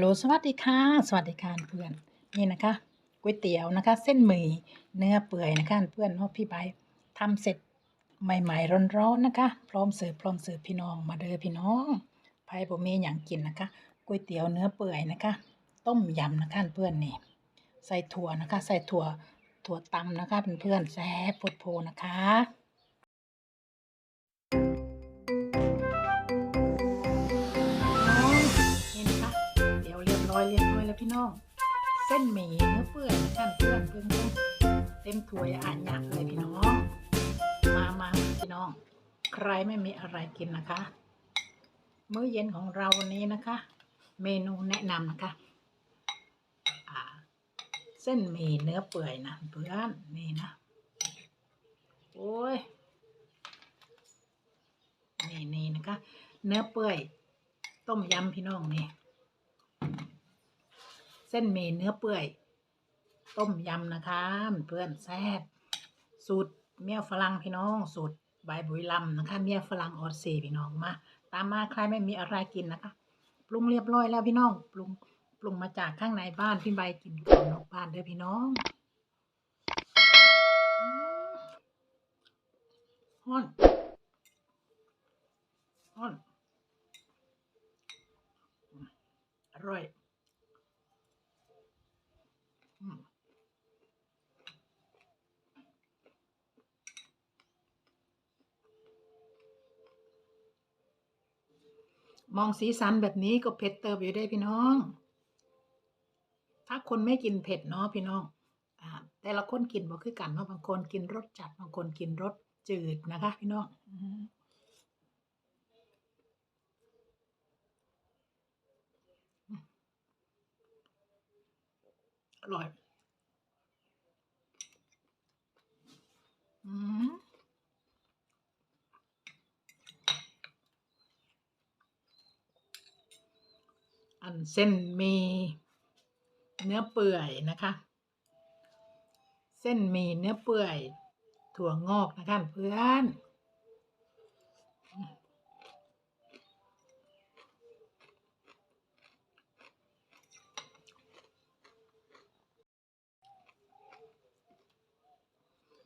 ลโหลสวัสดีค่ะ สวัสดีค่ะเพื่อน นี่นะคะก๋วยเตี๋ยวนะคะ เส้นหมี่เนื้อเปื่อยนะคะเพื่อนเนาะพี่ใบทำเสร็จใหม่ๆร้อนๆนะคะ พร้อมเสิร์ฟพร้อมเสิร์ฟพี่น้องมาเด้อพี่น้องไผ่บ่มีอย่างกินนะคะก๋วยเตี๋ยวเนื้อเปื่อยนะคะ ต้มยำนะคะเพื่อนนี่ใส่ถั่วนะคะ ใส่ถั่วถั่วตำนะคะเพื่อนๆแซ่บโพดๆนะคะ แล้วพี่น้อง เส้นหมี่เนื้อเปื่อยนันเพื่อนเพื่อนเพื่อนเต็มถ้วยอ่านยักเลยพี่น้อง มามาพี่น้อง ใครไม่มีอะไรกินนะคะ มื้อเย็นของเราวันนี้นะคะ เมนูแนะนำนะคะเส้นหมี่เนื้อเปื่อยนะเพื่อนนี่นะ โอ้ยนี่นี่นะคะ เนื้อเปื่อย ต้มยำพี่น้องนี่ เส้นหมี่เนื้อเปื่อย ต้มยำนะคะเพื่อนแซ่บสูตรเมียฝรั่งพี่น้องสูตรใบบุยลำนะคะ เมียฝรั่งออสเซพี่น้องมาตามมาใครไม่มีอะไรกินนะคะปรุงเรียบร้อยแล้วพี่น้องปรุงปรุงมาจากข้างในบ้านพี่ใบกินก่อนนอกบ้านเด้อพี่น้องฮ้อน อร่อยอืม มองสีสันแบบนี้ก็เผ็ดเติบอยู่ได้พี่น้อง ถ้าคนไม่กินเผ็ดเนาะพี่น้องอแต่ละคนกินบ่คือกันเนาะบางคนกินรสจัดบางคนกินรสจืดนะคะ พี่น้องอร่อย อืม อันเส้นมีเนื้อเปื่อยนะคะ เส้นมีเนื้อเปื่อยถั่วงอกนะคะเพื่อน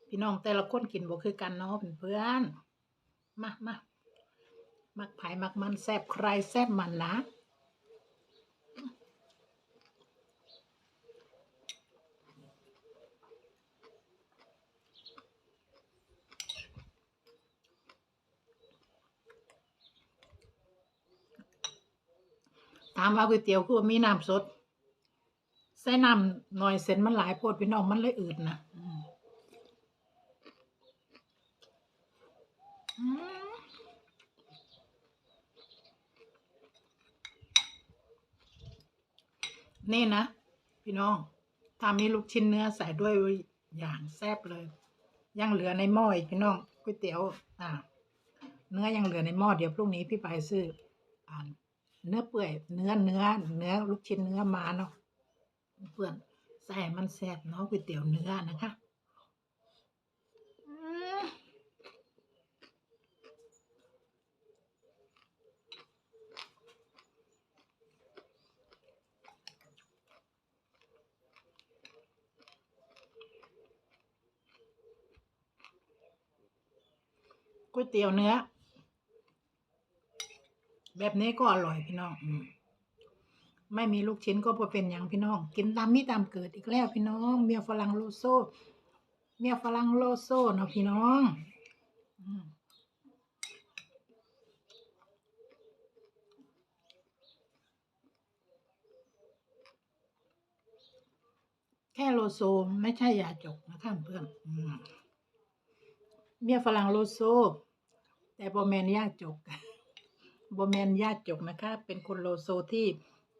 พี่น้องแต่ละคนกินบ่คือกันเนาะเพื่อนมามามักไผ่มักมันแซบใครแซบมันนะามว่าก๋วยเตี๋ยวคือมีน้ำสด ใส่น้ำหน่อยเส้นมันหลายโพดพี่น้องมันเลยอืดนะนี่นะ พี่น้องถ้ามีลูกชิ้นเนื้อใส่ด้วยอย่างแซ่บเลย ยังเหลือในหม้ออีกพี่น้องก๋วยเตี๋ยว อ่า เนื้อยังเหลือในหม้อเดี๋ยวพรุ่งนี้พี่ไปซื้ออ่า เนื้อเปื่อย เนื้อเนื้อ เนื้อลูกชิ้นเนื้อมาเนาะเพื่อนใส่มันแซ่บเนาะก๋วยเตี๋ยวเนื้อนะคะก๋วยเตี๋ยวเนื้อ แบบนี้ก็อร่อยพี่น้องอืมไม่มีลูกชิ้นก็บ่เป็นอย่างพี่น้อง กินตามมีตามเกิดอีกแล้วพี่น้อง เมียฝรั่งโลโซ เมียฝรั่งโลโซเนาะพี่น้องอืมแค่โลโซไม่ใช่ยาจกนะคะเพื่อนอมเมียฝรั่งโลโซ แต่บอแมนยาจก บแมนญาติจกนะคะ เป็นคนโลโซที่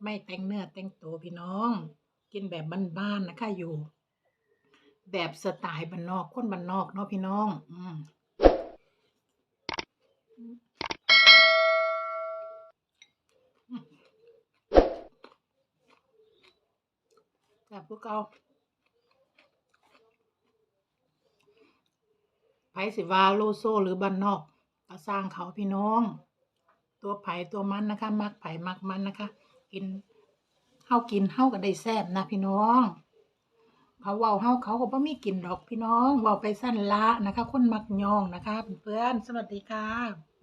ไม่แต่งเนื้อแต่งตัวพี่น้อง กินแบบบ้านๆนะคะอยู่ แบบสไตล์บ้านนอกคนบ้านนอกเนาะพี่น้อง อืมแต่พวกเราไผสิวาโลโซหรือบ้านนอกก็สร้างเขาพี่น้อง ตัวไผ่ตัวมันนะคะ มักไผ่มักมันนะคะ กินเฮากินเฮาก็ได้แซ่บนะพี่น้องเขาเว้าเฮาเขาก็บ่มีกินดอกพี่น้องเว้าไปสั้นละนะคะ คนมักยองนะคะเพื่อนสวัสดีค่ะ